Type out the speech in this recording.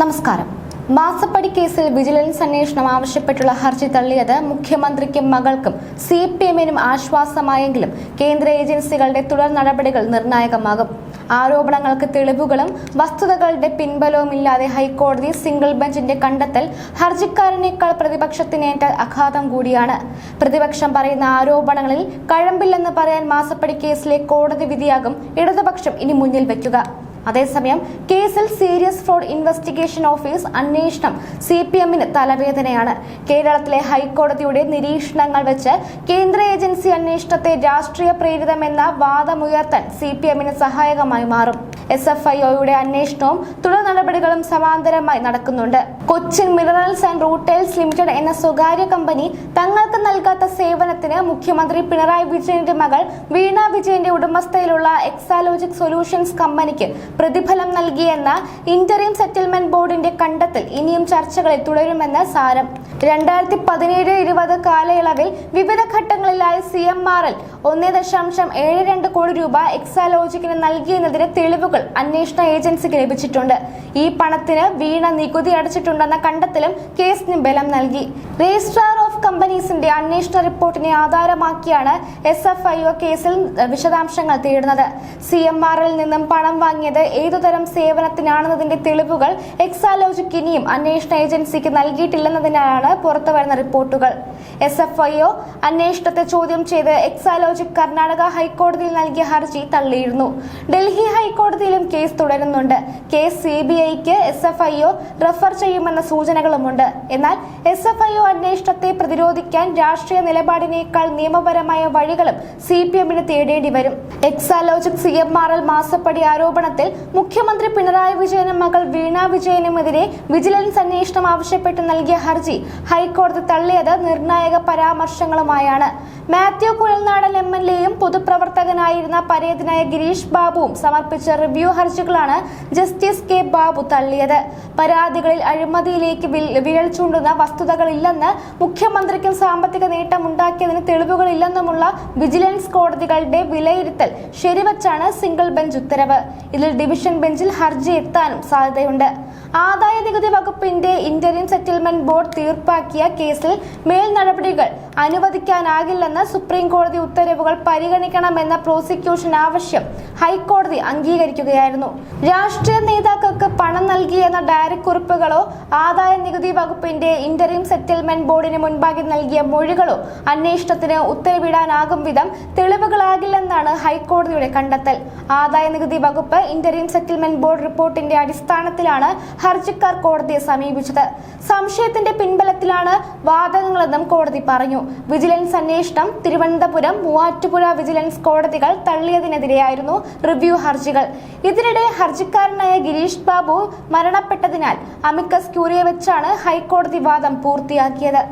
നമസ്കാരം. മാസപ്പടി കേസിൽ വിജിലൻസ് അന്വേഷണം ആവശ്യപ്പെട്ടുള്ള ഹർജി തള്ളിയത് മുഖ്യമന്ത്രിക്കും മകൾക്കും സി പി എമ്മിനും ആശ്വാസമായെങ്കിലും കേന്ദ്ര ഏജൻസികളുടെ തുടർ നടപടികൾ നിർണായകമാകും. ആരോപണങ്ങൾക്ക് തെളിവുകളും വസ്തുതകളുടെ പിൻബലവുമില്ലാതെ ഹൈക്കോടതി സിംഗിൾ ബെഞ്ചിന്റെ കണ്ടെത്തൽ ഹർജിക്കാരനേക്കാൾ പ്രതിപക്ഷത്തിനേറ്റ അഘാതം കൂടിയാണ്. പ്രതിപക്ഷം പറയുന്ന ആരോപണങ്ങളിൽ കഴമ്പില്ലെന്ന് പറയാൻ മാസപ്പടി കേസിലെ കോടതി വിധിയാകും ഇടതുപക്ഷം ഇനി മുന്നിൽ വയ്ക്കുക അതേസമയം കേസിൽ സീരിയസ് ഫ്രോഡ് ഇൻവെസ്റ്റിഗേഷൻ ഓഫീസ് അന്വേഷണം സി പി എമ്മിന് തലവേദനയാണ്. കേരളത്തിലെ ഹൈക്കോടതിയുടെ നിരീക്ഷണങ്ങൾ വെച്ച് കേന്ദ്ര ഏജൻസി അന്വേഷണത്തെ രാഷ്ട്രീയ പ്രേരിതമെന്ന വാദമുയർത്താൻ സി പി എമ്മിന് സഹായകമായി മാറും. എസ് എഫ് ഐ ഒയുടെ അന്വേഷണവും തുടർ നടപടികളും സമാന്തരമായി നടക്കുന്നുണ്ട്. Cochin minerals and rutiles limited എന്ന സ്വകാര്യ കമ്പനി തങ്ങൾക്ക് നൽകാത്ത സേവനത്തിന് മുഖ്യമന്ത്രി പിണറായി വിജയന്റെ മകൾ വീണ വിജയന്റെ ഉടമസ്ഥയിലുള്ള എക്സാലോജിക് സൊല്യൂഷൻസ് കമ്പനിക്ക് പ്രതിഫലം നൽകിയെന്ന ഇന്ററിം സെറ്റിൽമെന്റ് ബോർഡിന്റെ കണ്ടെത്തൽ ഇനിയും ചർച്ചകളിൽ തുടരുമെന്ന് സാരം. രണ്ടായിരത്തി പതിനേഴ് ഇരുപത് കാലയളവിൽ വിവിധ ഘട്ടങ്ങളിലായി സി എം ആർ എൽ ഒന്ന് ദശാംശം ഏഴ് രണ്ട് കോടി രൂപ എക്സാലോജിക്കിന് നൽകിയെന്നതിന് തെളിവുകൾ അന്വേഷണ ഏജൻസിക്ക് ലഭിച്ചിട്ടുണ്ട്. ഈ പണത്തിന് വീണ നികുതി അടച്ചിട്ടുണ്ടെന്ന കണ്ടെത്തലും കേസിന് ബലം നൽകി. രജിസ്ട്രാർ കമ്പനീസിന്റെ അന്വേഷണ റിപ്പോർട്ടിനെ ആധാരമാക്കിയാണ് എസ് എഫ് ഐ ഒ കേസിൽ വിശദാംശങ്ങൾ തേടുന്നത്. സി എം ആർ എൽ നിന്നും പണം വാങ്ങിയത് ഏതുതരം സേവനത്തിനാണെന്നതിന്റെ തെളിവുകൾ എക്സാലോജിക് ഇനിയും അന്വേഷണ ഏജൻസിക്ക് നൽകിയിട്ടില്ലെന്നതിനാണ് പുറത്തുവരുന്ന റിപ്പോർട്ടുകൾ. എസ് എഫ് ഐ ഒ അന്വേഷണത്തെ ചോദ്യം ചെയ്ത് എക്സാലോജിക് കർണാടക ഹൈക്കോടതിയിൽ നൽകിയ ഹർജി തള്ളിയിരുന്നു. ഡൽഹി ഹൈക്കോടതിയിലും കേസ് തുടരുന്നുണ്ട്. കേസ് സി ബി ഐക്ക് S F I O refer ചെയ്യുമെന്ന സൂചനകളുമുണ്ട്. എന്നാൽ എസ് എഫ് ഐ ഒ അന്വേഷണത്തെ പ്രതിരോധിക്കാൻ രാഷ്ട്രീയ നിലപാടിനേക്കാൾ നിയമപരമായ വഴികളും സി പി എമ്മിന് തേടേണ്ടി വരും. എക്സാലോജിക് സി എൽ മാസപ്പടി ആരോപണത്തിൽ മുഖ്യമന്ത്രി പിണറായി വിജയനും മകൾ വീണ വിജയനുമെതിരെ വിജിലൻസ് അന്വേഷണം ആവശ്യപ്പെട്ട് നൽകിയ ഹർജി ഹൈക്കോടതി തള്ളിയത് നിർണായക പരാമർശങ്ങളുമായാണ്. മാത്യു കുഴൽനാടൻ എം എൽ എയും പൊതുപ്രവർത്തകനായിരുന്ന പരേതനായ ഗിരീഷ് ബാബുവും സമർപ്പിച്ച റിവ്യൂ ഹർജികളാണ് ജസ്റ്റിസ് കെ ബാബു തള്ളിയത്. പരാതികളിൽ അഴിമതിയിലേക്ക് വിരൽ ചൂണ്ടുന്ന വസ്തുതകളില്ലെന്ന് മുഖ്യമന്ത്രിക്കും സാമ്പത്തിക നേട്ടം ഉണ്ടാക്കിയതിന് തെളിവുകളില്ലെന്നുമുള്ള വിജിലൻസ് കോടതികളുടെ വിലയിരുത്തൽ ശരിവച്ചാണ് സിംഗിൾ ബെഞ്ച് ഉത്തരവ്. ഇതിൽ ഡിവിഷൻ ബെഞ്ചിൽ ഹർജി എത്താനും സാധ്യതയുണ്ട്. ആദായ നികുതി വകുപ്പിന്റെ ഇന്റർ സെറ്റിൽമെന്റ് ബോർഡ് തീർപ്പാക്കിയ കേസിൽ മേൽ നടപടികൾ അനുവദിക്കാനാകില്ലെന്ന് സുപ്രീം കോടതി ഉത്തരവുകൾ പരിഗണിക്കണമെന്ന പ്രോസിക്യൂഷൻ ആവശ്യം ഹൈക്കോടതി അംഗീകരിക്കുകയായിരുന്നു. രാഷ്ട്രീയ നേതാക്കൾക്ക് പണം നൽകിയെന്ന ഡയറി കുറിപ്പുകളോ ആദായ നികുതി വകുപ്പിന്റെ ഇന്ററിം സെറ്റിൽമെന്റ് ബോർഡിന് മുൻപാകെ നൽകിയ മൊഴികളോ അന്വേഷണത്തിന് ഉത്തരവിടാനാകും വിധം തെളിവുകളാകില്ലെന്നാണ് ഹൈക്കോടതിയുടെ കണ്ടെത്തൽ. ആദായ നികുതി വകുപ്പ് ഇന്ററിം സെറ്റിൽമെന്റ് ബോർഡ് റിപ്പോർട്ടിന്റെ അടിസ്ഥാനത്തിലാണ് ഹർജിക്കാർ കോടതിയെ സമീപിച്ചത്. സംശയത്തിന്റെ പിൻബലത്തിലാണ് വാദങ്ങളെന്നും കോടതി പറഞ്ഞു. വിജിലൻസ് അന്വേഷണം തിരുവനന്തപുരം മൂവാറ്റുപുഴ വിജിലൻസ് കോടതികൾ തള്ളിയതിനെതിരെയായിരുന്നു റിവ്യൂ ഹർജികൾ. ഇതിനിടെ ഹർജിക്കാരനായ ഗിരീഷ് ബാബു മരണപ്പെട്ടതിനാൽ അമിക്കസ് ക്യൂറിയ വെച്ചാണ് ഹൈക്കോടതി വാദം പൂർത്തിയാക്കിയത്.